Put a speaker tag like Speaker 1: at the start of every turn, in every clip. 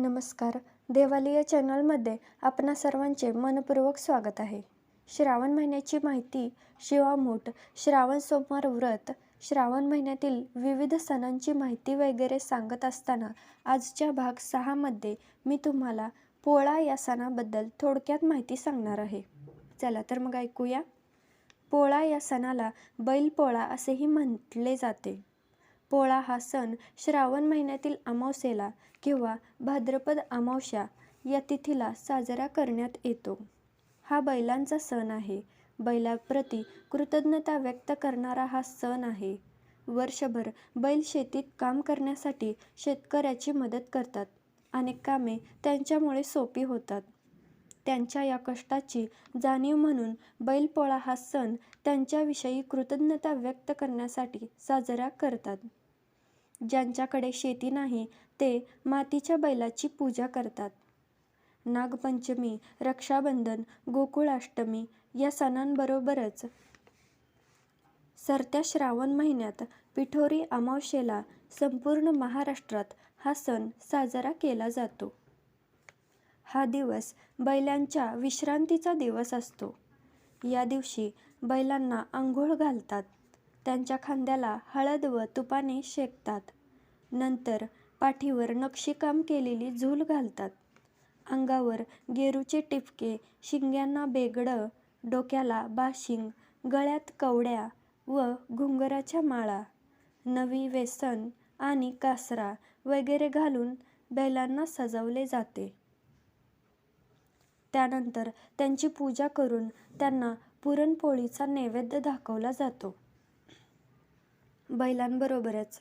Speaker 1: नमस्कार. देवाली या चॅनलमध्ये आपणा सर्वांचे मनपूर्वक स्वागत आहे. श्रावण महिन्याची माहिती शिवामूठ श्रावण सोमवार व्रत श्रावण महिन्यातील विविध सणांची माहिती वगैरे सांगत असताना आजच्या भाग सहामध्ये मी तुम्हाला पोळा या सणाबद्दल थोडक्यात माहिती सांगणार आहे. चला तर मग ऐकूया. पोळा या सणाला बैलपोळा असेही म्हटले जाते. पोळा हा सण श्रावण महिन्यातील अमावस्येला किंवा भाद्रपद अमावस्या या तिथीला साजरा करण्यात येतो. हा बैलांचा सण आहे. बैलाप्रती कृतज्ञता व्यक्त करणारा हा सण आहे. वर्षभर बैल शेतीत काम करण्यासाठी शेतकऱ्याची मदत करतात. अनेक कामे त्यांच्यामुळे सोपी होतात. त्यांच्या या कष्टाची जाणीव म्हणून बैलपोळा हा सण त्यांच्याविषयी कृतज्ञता व्यक्त करण्यासाठी साजरा करतात. ज्यांच्याकडे शेती नाही ते मातीच्या बैलाची पूजा करतात. नागपंचमी रक्षाबंधन गोकुळाष्टमी या सणांबरोबरच सरत्या श्रावण महिन्यात पिठोरी अमावशेला संपूर्ण महाराष्ट्रात हा सण साजरा केला जातो. हा दिवस बैलांच्या विश्रांतीचा दिवस असतो. या दिवशी बैलांना आंघोळ घालतात त्यांच्या खांद्याला हळद व तुपाने शेकतात. नंतर पाठीवर नक्षीकाम केलेली झूल घालतात. अंगावर गेरूचे टिपके शिंग्यांना बेगडं डोक्याला बाशिंग गळ्यात कवड्या व घुंगराच्या माळा नवी वेसन आणि कासरा वगैरे घालून बैलांना सजवले जाते. त्यानंतर त्यांची पूजा करून त्यांना पुरणपोळीचा नैवेद्य दाखवला जातो. बैलांबरोबरच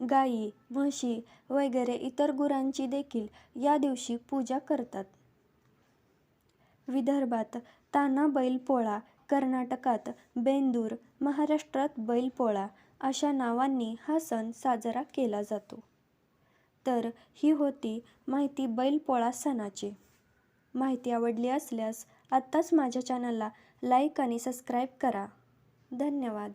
Speaker 1: गाई म्हशी वगैरे इतर गुरांची देखील या दिवशी पूजा करतात. विदर्भात ताना बैलपोळा कर्नाटकात बेंदूर महाराष्ट्रात बैलपोळा अशा नावांनी हा सण साजरा केला जातो. तर ही होती माहिती बैलपोळा सणाची. माहिती आवडली असल्यास आत्ताच माझ्या चॅनलला लाईक आणि सबस्क्राईब करा. धन्यवाद.